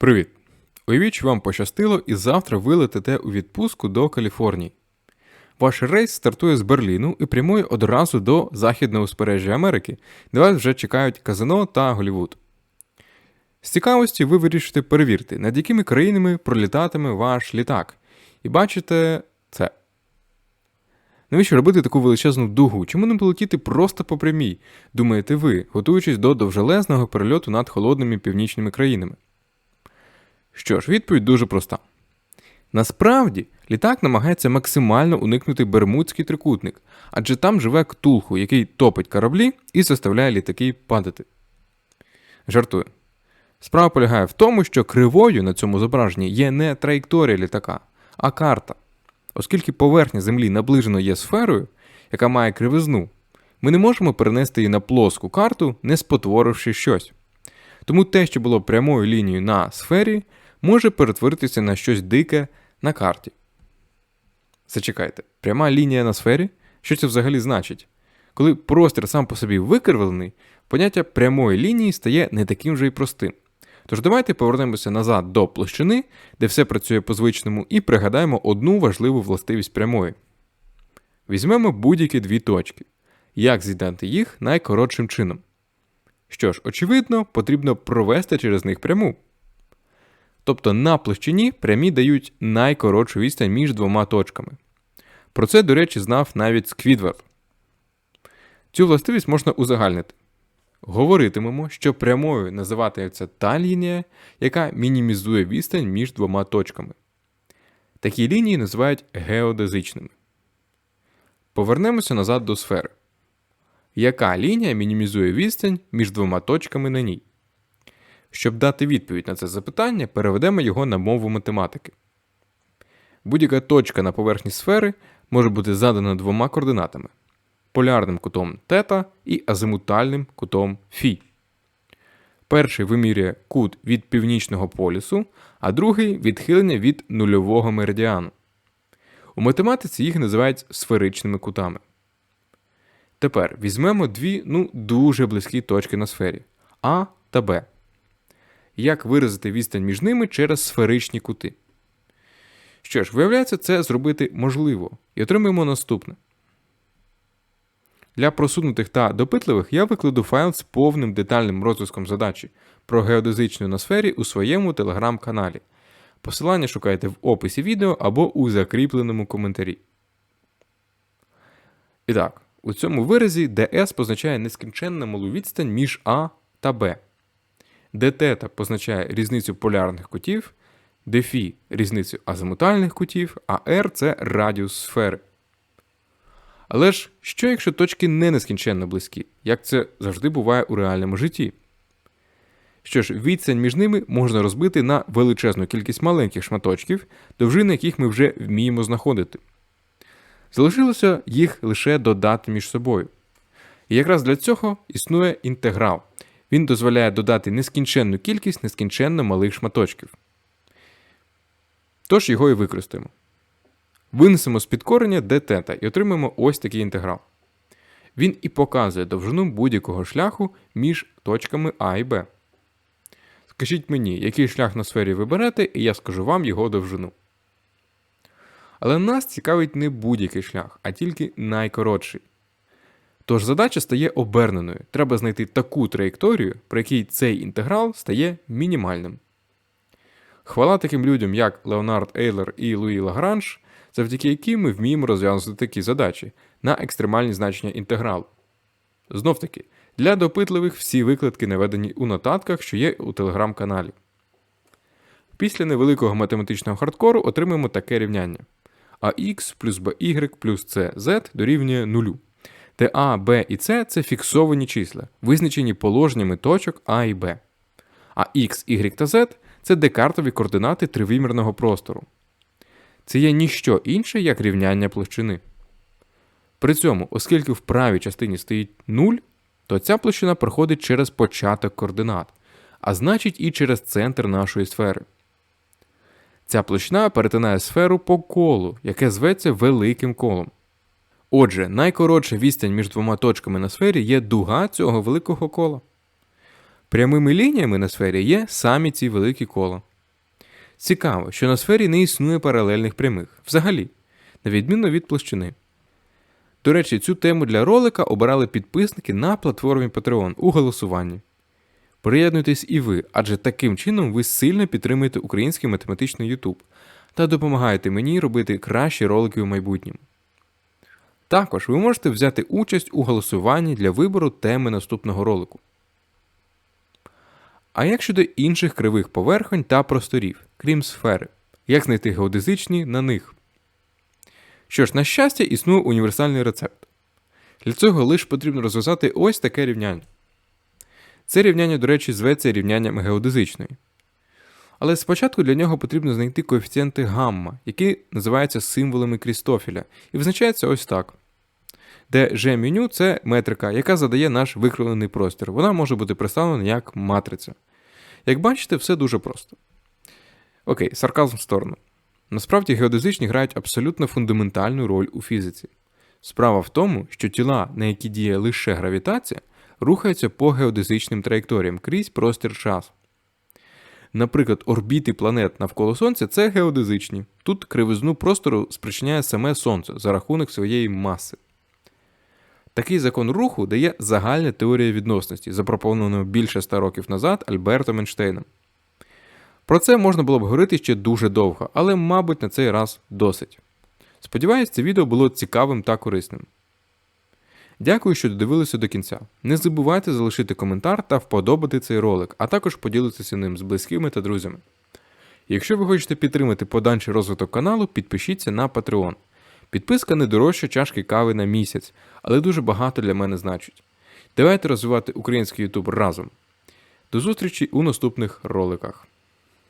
Привіт! Уявіть, що вам пощастило, і завтра ви летите у відпустку до Каліфорнії. Ваш рейс стартує з Берліну і прямує одразу до західного узбережжя Америки, де вас вже чекають казино та Голівуд. З цікавості ви вирішите перевірити, над якими країнами пролітатиме ваш літак. І бачите це. Навіщо робити таку величезну дугу? Чому не полетіти просто по прямій, думаєте ви, готуючись до довжелезного перельоту над холодними північними країнами? Що ж, відповідь дуже проста. Насправді, літак намагається максимально уникнути Бермудський трикутник, адже там живе ктулху, який топить кораблі і заставляє літаки падати. Жартую. Справа полягає в тому, що кривою на цьому зображенні є не траєкторія літака, а карта. Оскільки поверхня Землі наближено є сферою, яка має кривизну, ми не можемо перенести її на плоску карту, не спотворивши щось. Тому те, що було прямою лінією на сфері, може перетворитися на щось дике на карті. Зачекайте, пряма лінія на сфері? Що це взагалі значить? Коли простір сам по собі викривлений, поняття прямої лінії стає не таким же й простим. Тож давайте повернемося назад до площини, де все працює по звичному, і пригадаємо одну важливу властивість прямої. Візьмемо будь-які дві точки. Як з'єднати їх найкоротшим чином? Що ж, очевидно, потрібно провести через них пряму. Тобто на площині прямі дають найкоротшу відстань між двома точками. Про це, до речі, знав навіть Сквідвард. Цю властивість можна узагальнити. Говоритимемо, що прямою називатиметься та лінія, яка мінімізує відстань між двома точками. Такі лінії називають геодезичними. Повернемося назад до сфери. Яка лінія мінімізує відстань між двома точками на ній? Щоб дати відповідь на це запитання, переведемо його на мову математики. Будь-яка точка на поверхні сфери може бути задана двома координатами полярним кутом тета і азимутальним кутом фі. Перший вимірює кут від північного полюсу, а другий відхилення від нульового меридіану. У математиці їх називають сферичними кутами. Тепер візьмемо дві ну, дуже близькі точки на сфері А та Б. Як виразити відстань між ними через сферичні кути? Що ж, виявляється, це зробити можливо, і отримаємо наступне. Для просунутих та допитливих я викладу файл з повним детальним розв'язком задачі про геодезичну на сфері у своєму телеграм-каналі. Посилання шукайте в описі відео або у закріпленому коментарі. І так, у цьому виразі ds позначає нескінченно малу відстань між А та Б, де тета позначає різницю полярних кутів, де фі різницю азимутальних кутів, а r це радіус сфери. Але ж що, якщо точки не нескінченно близькі, як це завжди буває у реальному житті? Що ж, відстань між ними можна розбити на величезну кількість маленьких шматочків, довжини яких ми вже вміємо знаходити. Залишилося їх лише додати між собою. І якраз для цього існує інтеграл. Він дозволяє додати нескінченну кількість нескінченно малих шматочків. Тож його і використаємо. Винесемо з підкорення d і отримаємо ось такий інтеграл. Він і показує довжину будь-якого шляху між точками А і Б. Скажіть мені, який шлях на сфері ви берете, і я скажу вам його довжину. Але нас цікавить не будь-який шлях, а тільки найкоротший. Тож задача стає оберненою. Треба знайти таку траєкторію, при якій цей інтеграл стає мінімальним. Хвала таким людям, як Леонард Ейлер і Луї Лагранж, завдяки яким ми вміємо розв'язувати такі задачі на екстремальні значення інтегралу. Знов таки, для допитливих всі викладки наведені у нотатках, що є у телеграм-каналі. Після невеликого математичного хардкору отримаємо таке рівняння. ax плюс by плюс cz дорівнює нулю, де А, Б і С це фіксовані числа, визначені положеннями точок А і Б. А X, Y та Z це декартові координати тривимірного простору. Це є ніщо інше, як рівняння площини. При цьому, оскільки в правій частині стоїть 0, то ця площина проходить через початок координат, а значить і через центр нашої сфери. Ця площина перетинає сферу по колу, яке зветься великим колом. Отже, найкоротша відстань між двома точками на сфері є дуга цього великого кола. Прямими лініями на сфері є самі ці великі кола. Цікаво, що на сфері не існує паралельних прямих взагалі, на відміну від площини. До речі, цю тему для ролика обирали підписники на платформі Patreon у голосуванні. Приєднуйтесь і ви, адже таким чином ви сильно підтримуєте український математичний YouTube та допомагаєте мені робити кращі ролики у майбутньому. Також ви можете взяти участь у голосуванні для вибору теми наступного ролику. А як щодо інших кривих поверхонь та просторів, крім сфери, як знайти геодезичні на них? Що ж, на щастя, існує універсальний рецепт. Для цього лише потрібно розв'язати ось таке рівняння. Це рівняння, до речі, зветься рівнянням геодезичної. Але спочатку для нього потрібно знайти коефіцієнти гамма, які називаються символами Крістофіля, і визначається ось так. Де G меню це метрика, яка задає наш викривлений простір. Вона може бути представлена як матриця. Як бачите, все дуже просто. Окей, сарказм в сторону. Насправді геодезичні грають абсолютно фундаментальну роль у фізиці. Справа в тому, що тіла, на які діє лише гравітація, рухаються по геодезичним траєкторіям крізь простір час. Наприклад, орбіти планет навколо Сонця це геодезичні. Тут кривизну простору спричиняє саме Сонце за рахунок своєї маси. Такий закон руху дає загальна теорія відносності, запропонована більше ста років назад Альбертом Ейнштейном. Про це можна було б говорити ще дуже довго, але, мабуть, на цей раз досить. Сподіваюсь, це відео було цікавим та корисним. Дякую, що додивилися до кінця. Не забувайте залишити коментар та вподобати цей ролик, а також поділитися ним з близькими та друзями. Якщо ви хочете підтримати подальший розвиток каналу, підпишіться на Patreon. Підписка не дорожча чашки кави на місяць, але дуже багато для мене значить. Давайте розвивати український YouTube разом. До зустрічі у наступних роликах.